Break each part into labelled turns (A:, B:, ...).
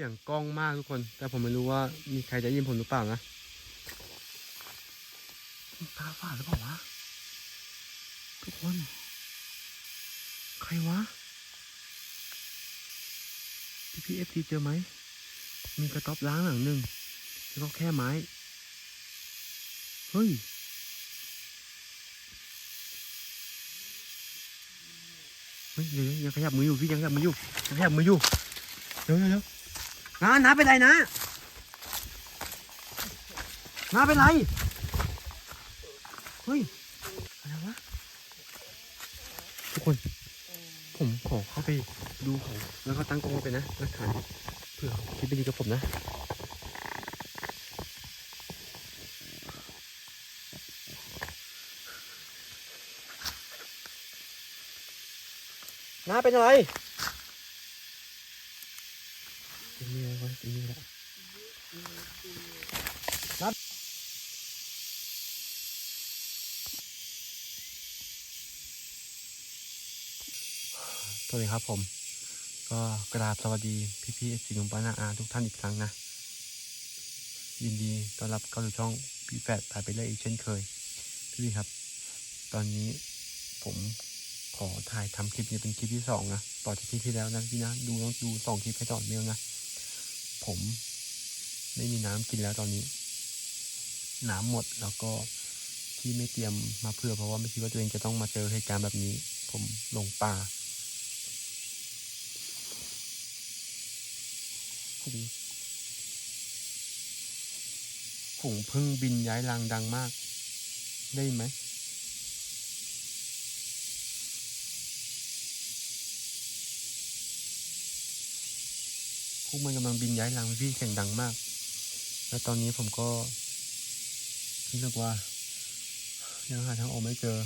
A: สียงกล้องมากทุกคน แต่ผมไม่รู้ว่ามีใครได้ยินผมหรือเปล่านะตาฝาดหรือเปล่าวะทุกคน ใครวะพี่พีเอฟซีเจอไหม มีกระต๊อบล้างหลังหนึ่งแล้วก็แค่ไม้ เฮ้ยเฮ้ยยังขยับมืออยู่พี่ยังขยับมืออยู่ยังขยับมืออยู่เดี๋ยวเดี๋ยวเดี๋ยว น้าน้าเป็นไรนะน้าเป็นไร เฮ้ย อะไรวะ ทุกคน ผมขอเข้าไปดูของแล้วก็ตั้งกล้องไว้ไปนะหลักฐานเผื่อคิดไม่ดีกับผมนะ น้าเป็นอะไรเป็นเมียไว้เป็นเมียแล้วนับส วัสดีครับผม ก็กราบสวัสดีพี่พี่ๆสิงห์ปานาอาทุกท่านอีกครั้งนะ ยินดีต้อนรับเข้าสู่ช่องพี่แฟดพาไปเรื่อยอีกเช่นเคย พี่ๆครับ ตอนนี้ผมขอถ่ายทำคลิปนี้เป็นคลิปที่สองนะต่อจากคลิปที่แล้วนะพี่นะดูต้องดูสองคลิปให้ต่อเนื่องนะผมไม่มีน้ำกินแล้วตอนนี้ น้ำหมดแล้วก็ที่ไม่เตรียมมาเพื่อเพราะว่าไม่คิดว่าตัวเองจะต้องมาเจอเหตุการณ์แบบนี้ ผมหลงป่า ผมผงพึ่งบินย้ายรังดังมาก ได้ไหมพวกมันกำลังบินย้ายรังพี่เสียงดังมาก แล้วตอนนี้ผมก็รู้สึกว่า ยังหาทางออกไม่เจอ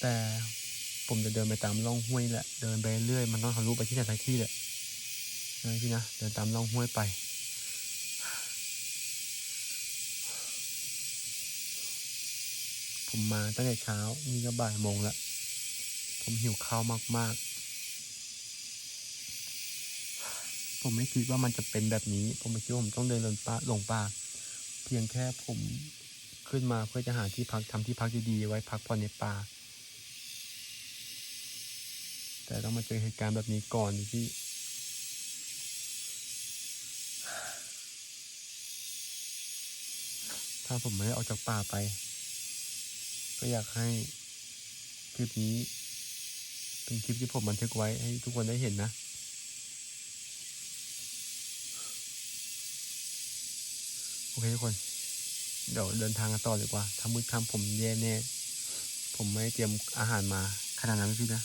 A: แต่ผมจะเดินไปตามร่องห้วยแหละ เดินไปเรื่อย มันต้องทะลุไปที่ไหนสักที่แหละ นะพี่นะเดินตามร่องห้วยไป ผมมาตั้งแต่เช้านี่ก็บ่ายโมงละผมหิวข้าวมาก ๆ ผมไม่คิดว่ามันจะเป็นแบบนี้ ผมไม่คิดว่าผมต้องเดินลงป่าลงป่า เพียงแค่ผมขึ้นมาเพื่อจะหาที่พักทำที่พักดีๆไว้พักผ่อนในป่า แต่ต้องมาเจอเหตุการณ์แบบนี้ก่อนที่ ถ้าผมไม่ได้ออกจากป่าไป ก็อยากให้คลิปนี้ เป็นคลิปที่ผมบันทึกไว้ให้ทุกคนได้เห็นนะ โอเคทุกคน เดี๋ยวเดินทางกันต่อดีกว่าถ้ามืดค่ำผมแย่แน่ ผมไม่ได้เตรียมอาหารมาขนาดนั้นพี่นะ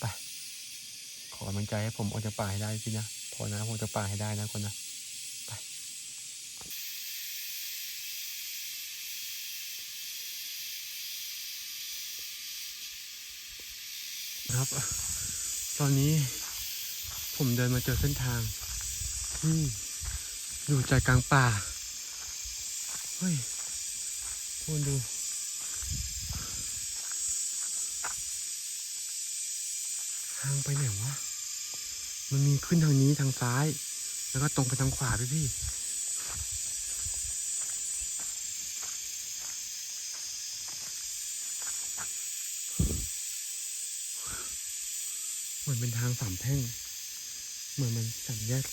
A: ไปขอกำลังใจให้ผมออกจากป่าให้ได้พี่นะพอนะผมจะป่าให้ได้นะคนนะ ครับ ตอนนี้ผมเดินมาเจอเส้นทางที่อยู่ใจกลางป่า เฮ้ยทุกคนดู ทางไปไหนวะ มันมีขึ้นทางนี้ทางซ้าย แล้วก็ตรงไปทางขวาพี่พี่ เหมือนเป็นทางสามแพร่ง เหมือนมันสามแยก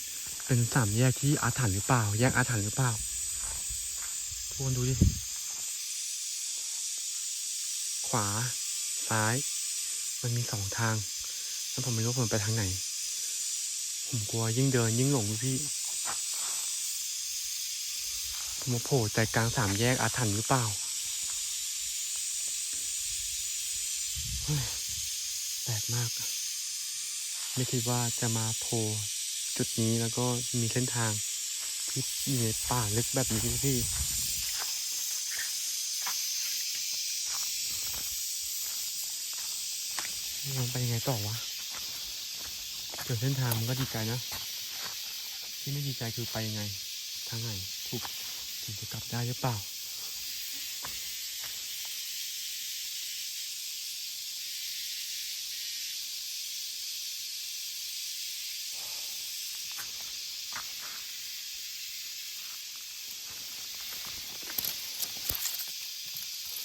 A: เป็นสามแยกที่อาถรรพ์หรือเปล่า แยกอาถรรพ์หรือเปล่า ทุกคนดูดิ ขวา ซ้าย มันมีสองทางแล้วผมไม่รู้ผมไปทางไหน ผมกลัวยิ่งเดินยิ่งหลงพี่ผมาโผล่ใจกลางสามแยกอาถรรพ์หรือเปล่าแปลกมาก ไม่คิดว่าจะมาโผล่จุดนี้แล้วก็มีเส้นทางที่อยู่ในป่าลึกแบบนี้พี่มันไปยังไงต่อวะเจอเส้นทางมันก็ดีใจนะ ที่ไม่ดีใจคือไปยังไงทางไหนถูกถึงจะกลับได้หรือเปล่า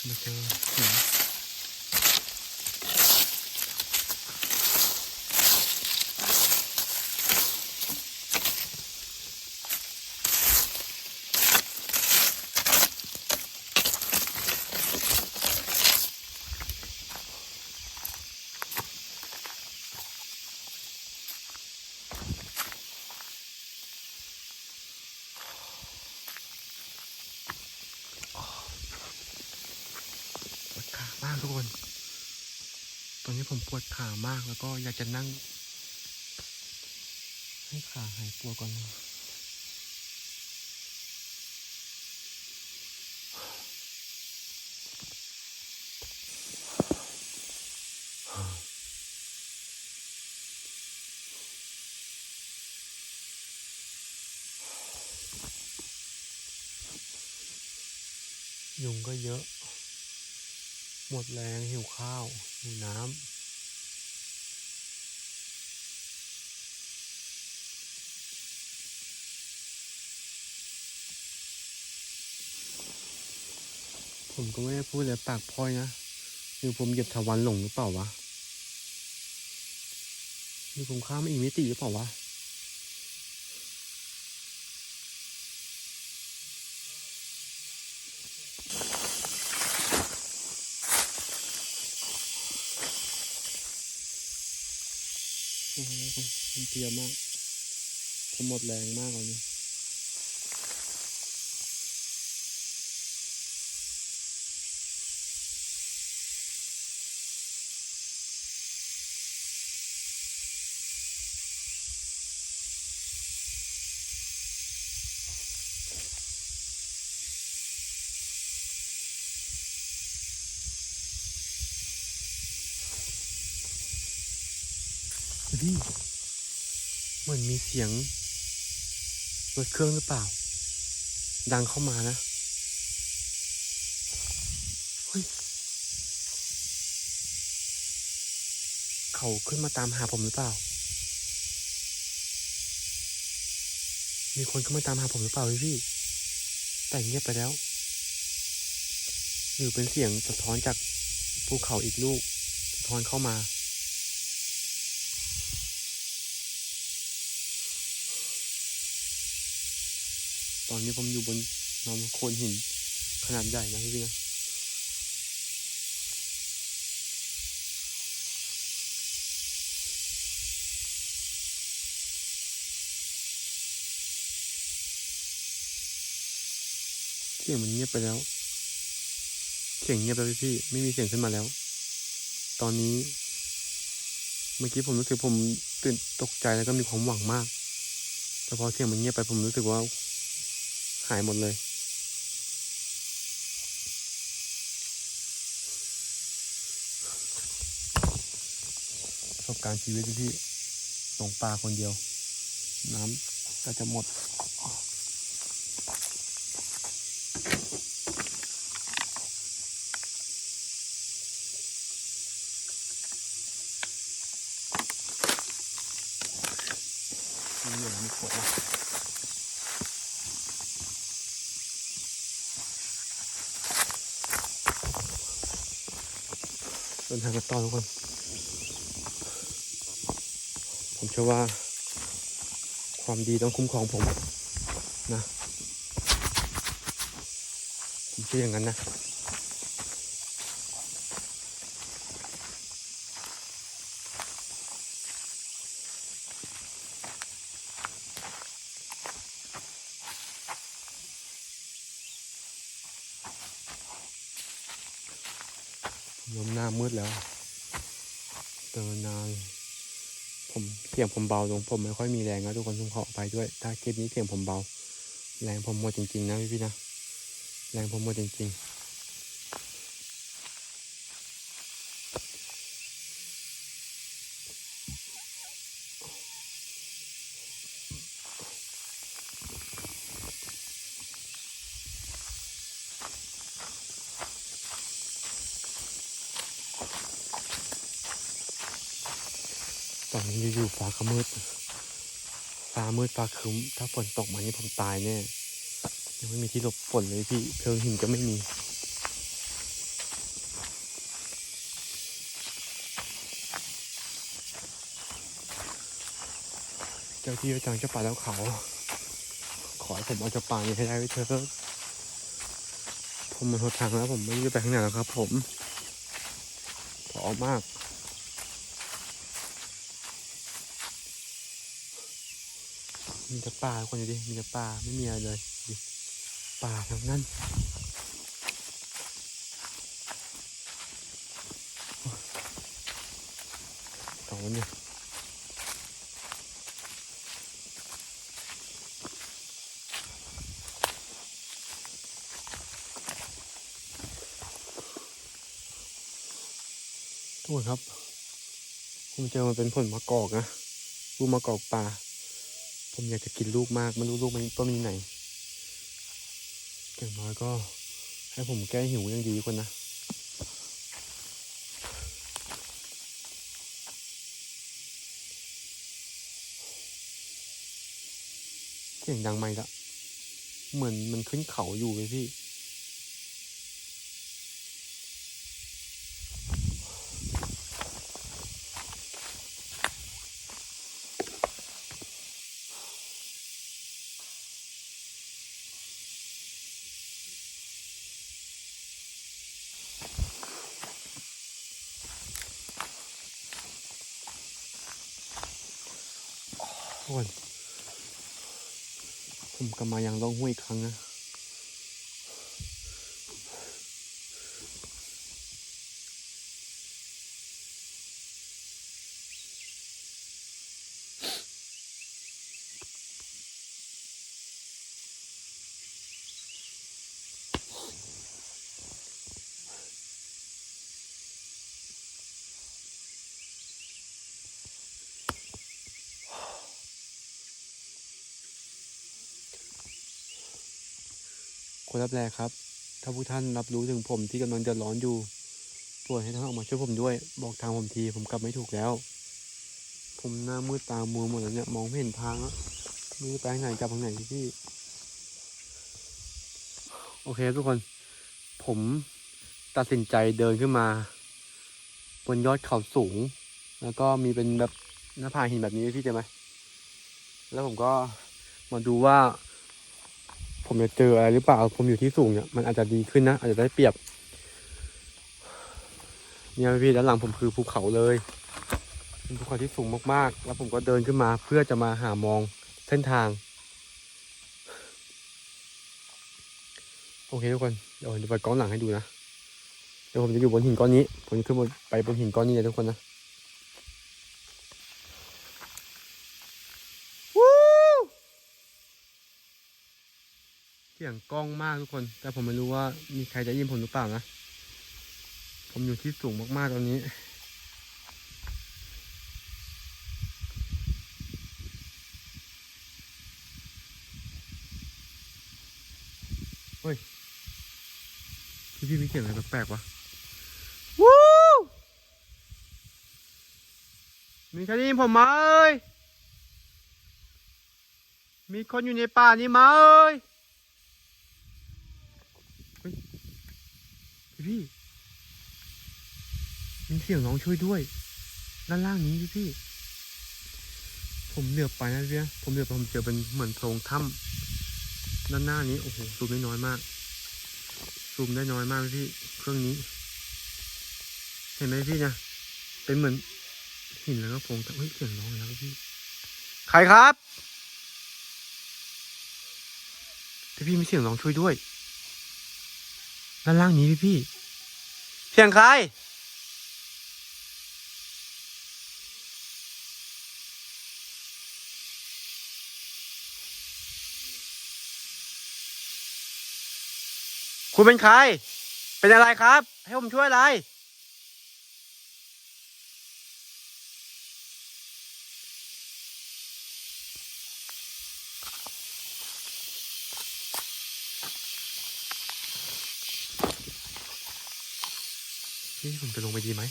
A: มาเจอหินปวดขามากทุกคน ตอนนี้ ผมปวดขามากแล้วก็อยากจะนั่ง ให้ขาหายปวดก่อนนะยุงก็เยอะ หมดแรงหิวข้าวหิวน้ำ ผมก็ไม่ได้พูดเลยปากพ่อยนะหรือผมเหยียบทวันหลงหรือเปล่าวะหรือผมข้ามอีกมิติหรือเปล่าวะโอ้โหผมเพียมากผมหมดแรงมากเลยนี่ พี่เหมือนมีเสียงรถเครื่องหรือเปล่า ดังเข้ามานะเฮ้ยเขาขึ้นมาตามหาผมหรือเปล่า มีคนขึ้นมาตามหาผมหรือเปล่าพี่พี่แต่เงียบไปแล้ว หรือเป็นเสียงสะท้อนจากภูเขาอีกลูกสะท้อนเข้ามา ต อนนี้ผมอยู่บนนอนโคนหินขนาดใหญ่นะพี่นะเสียงมันเงียบไปแล้ว เสียงเงียบไปพี่พี่ ไม่มีเสียงขึ้นมาแล้ว ตอนนี้ เมื่อกี้ผมรู้สึกผมตื่นตกใจแล้วก็มีความหวังมาก แต่พอเสียงมันเงียบไปผมรู้สึกว่า หายหมดเลย ประสบการณ์ชีวิตที่พี่หลงป่าคนเดียว น้ำก็จะหมดมันเหลือมีขวด เดินทางกันต่อทุกคน ผมเชื่อว่า ความดีต้องคุ้มครองผมนะ ผมเชื่ออย่างนั้นนะ ลมหน้ามืดแล้วเตือนนานผมเสียงผมเบาลงผมไม่ค่อยมีแรงนะทุกคนทุกขอไปด้วย ถ้าคลิปนี้เสียงผมเบา แรงผมหมดจริงๆนะพี่พี่ๆนะ แรงผมหมดจริงๆ มืดฟ้าคึ้ม ถ้าฝนตกมานี่ผมตายแน่ยังไม่มีที่หลบฝนเลยพี่เพิงหินก็ไม่มีเจ้าที่เจ้าจังเจ้าป่าแล้วเขา ขอให้ผมเอาจ้าป่าอย่างไรไว้เถอะผมมาทดทางแล้วผมไม่ไปข้างไหนแล้วครับ ผมพอมาก มีแต่ป่าคนอยู่ดิ มีแต่ป่าไม่มีอะไรเลยดิป่าทั้งนั้นต่อวันเนี่ยทุกคนครับ ผมเจอมันเป็นผลมะกอกนะลูมะกอกป่า ผมอยากจะกินลูกมากไม่รู้ลูกมันต้นนองมีไหนอย่างน้อยก็ให้ผมแก้หิวยังดีกว่านะเสียงดังไหมละเหมือนมันขึ้นเขาอยู่เลยพี่ ทุกคนผมกลับมายังร้องห้วยอีกครั้งนะ รับแรกครับ ถ้าผู้ท่านรับรู้ถึงผมที่กำลังเดือดร้อนอยู่โปรดให้ท่านออกมาช่วยผมด้วย บอกทางผมทีผมกลับไม่ถูกแล้ว ผมหน้ามืดตามัวหมดแล้วเนี่ยมองไม่เห็นทางแล้วไม่รู้ไปทางไหนกลับทางไหนพี่โอเคทุกคน ผมตัดสินใจเดินขึ้นมา บนยอดเขาสูง แล้วก็มีเป็นแบบหน้าผาหินแบบนี้พี่เจอไหมแล้วผมก็มาดูว่า ผมจะเจออะไรหรือเปล่า ผมอยู่ที่สูงเนี่ยมันอาจจะดีขึ้นนะ อาจจะได้เปรียบ เนี่ยพี่ด้านหลังผมคือภูเขาเลยเป็นภูเขาที่สูงมากๆ แล้วผมก็เดินขึ้นมาเพื่อจะมาหามองเส้นทาง โอเคทุกคน เดี๋ยวผมจะไปดกล้องหลังให้ดูนะ เดี๋ยวผมจะอยู่บนหินก้อนนี้ ผมจะขึ้นบนไปบนหินก้อนนี้เลยทุกคนนะ เสียงกล้องมากทุกคน แต่ผมไม่รู้ว่ามีใครจะยินผมหรือเปล่านะ ผมอยู่ที่สูงมากๆตอนนี้ เฮ้ย พี่พี่มีเสียงอะไรแปลกๆวะวู้มีใครได้ยินผมไหมเอ่ยมีคนอยู่ในป่านี้ไหมเอ่ย พี่ มีเสียงร้องช่วยด้วย ด้านล่างนี้พี่พี่ ผมเหลือบไปนะพี่นะผมเหลือบผมเจอเป็นเหมือนโพรงถ้ำด้านหน้านี้โอ้โหซูมได้น้อยมาก ซูมได้น้อยมากพี่ เครื่องนี้ เห็นไหมพี่นะเป็นเหมือนหินแล้วก็โพรงถ้ำเฮ้ยเสียงร้องแล้วพี่ ใครครับ พี่พี่มีเสียงร้องช่วยด้วย ด้านล่างนี้พี่พี่เสียงใครคุณเป็นใคร เป็นอะไรครับ ให้ผมช่วยอะไร พี่ผมจะลงไปดีไหม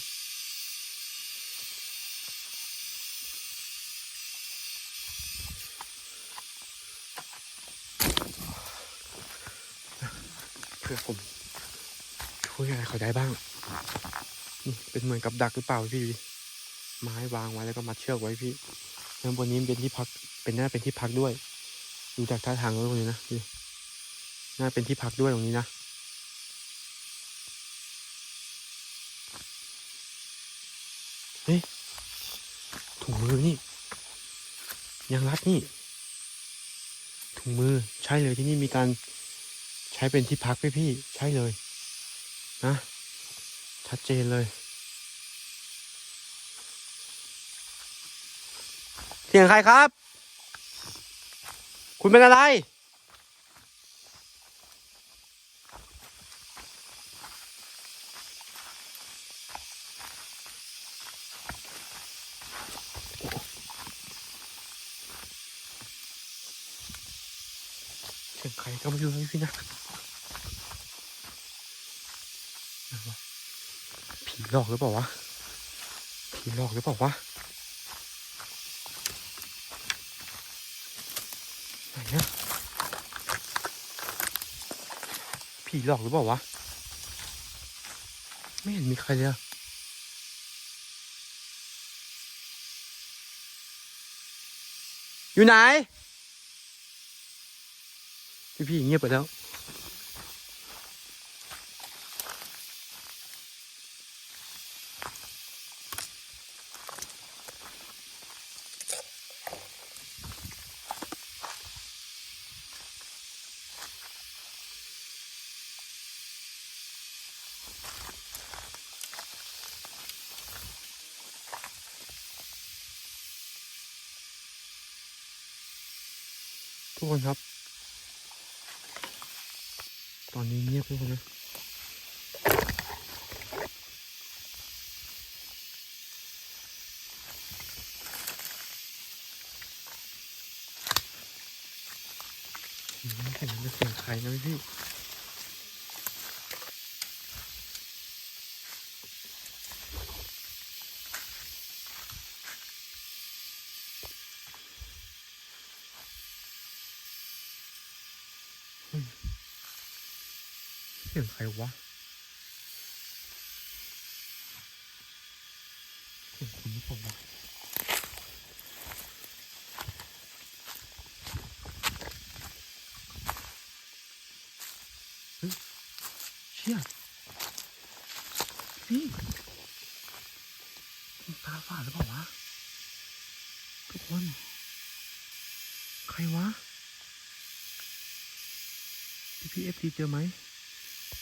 A: เพื่อผมช่วยอะไรเขาได้บ้าง นี่เป็นเหมือนกับดักหรือเปล่าพี่ไม้วางไว้แล้วก็มัดเชือกไว้พี่แล้วบนนี้เป็นที่พักเป็นน่าเป็นที่พักด้วย ดูจากท่าทางแล้วตรงนี้นะน่าเป็นที่พักด้วยตรงนี้นะ เฮ้ยถุงมือนี่ ยังรัดนี่ ถุงมือใช่เลยที่นี่มีการใช้เป็นที่พักพี่พี่ใช่เลยนะชัดเจนเลยเสียงใครครับ คุณเป็นอะไร เสียงใครก็ไม่รู้พี่นะผีหลอกหรือเปล่าวะผีหลอกหรือเปล่าวะไหนอะผีหลอกหรือเปล่าวะไม่เห็นมีใครเลยอะอยู่ไหน พี่พี่เงียบไปแล้วทุกคนครับ ตอนนี้เงียบทุกคนนะอืมเห็นเป็นเสียงใครนะพี่ เสียงใครวะเสียงคุณหรือเปล่าวะเฮ้ยเชี่ยพี่มันตาฝาดหรือเปล่าวะ ทุกคน ใครวะ พี่พีเอฟซีเจอไหม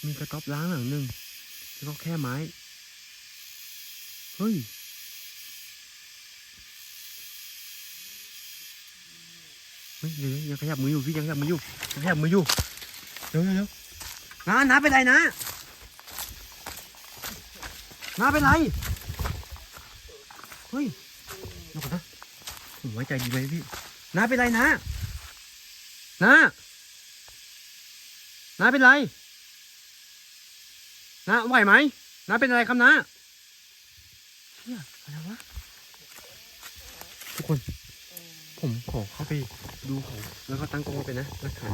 A: มีกระต๊อบล้างหลังหนึ่งแล้วก็แค่ไม้ เฮ้ย เฮ้ยเดี๋ยวยังขยับมืออยู่พี่ยังขยับมืออยู่ยังขยับมืออยู่เร็วเร็วเร็วน้าน้าเป็นไรนะน้าเป็นไร เฮ้ยเดี๋ยวก่อนนะผมไว้ใจดีไหมพี่น้าเป็นไรนะน้าน้าเป็นไร นะไหวไหมนะเป็นอะไรครับนะเชี่ยอะไรวะทุกคน ผมขอเข้าไปดูของแล้วก็ตั้งกล้องไปนะหลักฐาน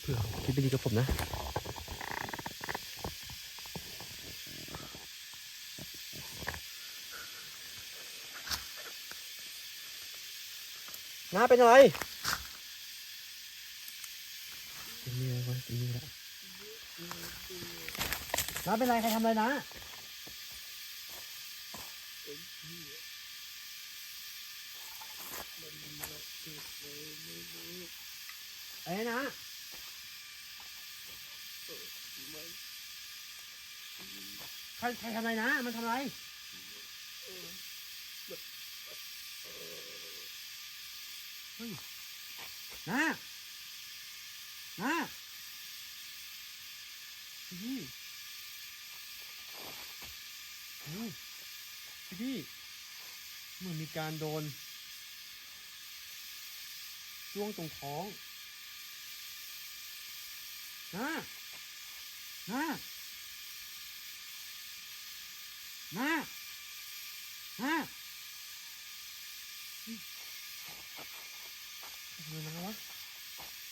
A: เผื่อเขาคิดไม่ดีกับผมนะน้าเป็นอะไรเป็นเมียไว้เป็นเมียละ น้าเป็นไรใครทำอะไรนะอะไรนะใครใครทำอะไรนะ มันทำอะไรเฮ้ยนะนะพี่โอ้ยพี่เหมือนมีการโดนช่วงตรงท้องนะนะนะนะเฮ้ยทำไมมาวะ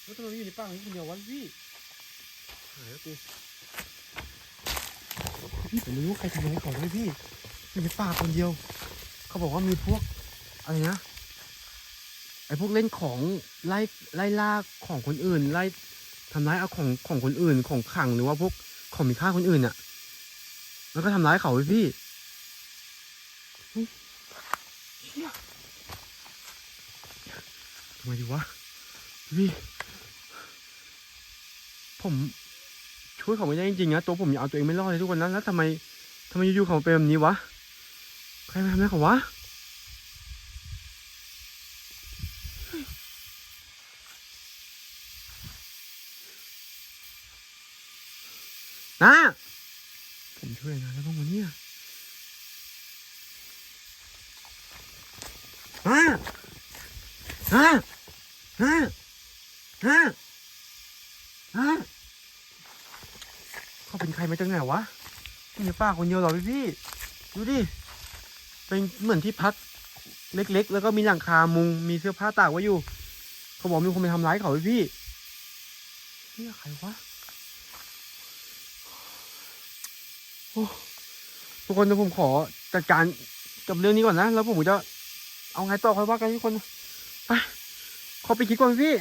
A: แล้วทำไมอยู่ในป่าของคนเดียววะพี่หายแล้วกู พี่ผมไม่รู้ใครทำอะไรก่อนเลยพี่อยู่ในป่าคนเดียว เขาบอกว่ามีพวกอะไรนะไอ้พวกเล่นของไล่ไล่ล่าของคนอื่น ไล่ทำร้ายเอาของของคนอื่นของขังหรือว่าพวกของมีค่าคนอื่นอะแล้วก็ทำร้ายเขาไว้พี่เฮ้ยเชี่ยทำไมดีวะพี่ผม ช่วยเขาไม่ได้จริงๆนะตัวผมยังเอาตัวเองไม่รอดเลยทุกคนนะแล้วทำไมทำไมอยู่ๆเขาเป็นแบบนี้วะใครมาทำอะไรเขาวะนะผมช่วยนะแล้วบ้างวันนี้นะนะนะนะนะ เขาเป็นใครมาจากไหนวะมีป้าคนเดียวเหรอพี่พี่ดูดิ เป็นเหมือนที่พักเล็กๆ แล้วก็มีหลังคามุง มีเสื้อผ้าตากไว้อยู่ เขาบอกมีคนไปทำร้ายเขาพี่พี่นี่ใครวะ โอ้ ทุกคนเดี๋ยวผมขอจัดการกับเรื่องนี้ก่อนนะ แล้วผมจะเอาไงต่อค่อยว่ากันทุกคน ไป ขอไปคิดก่อนพี่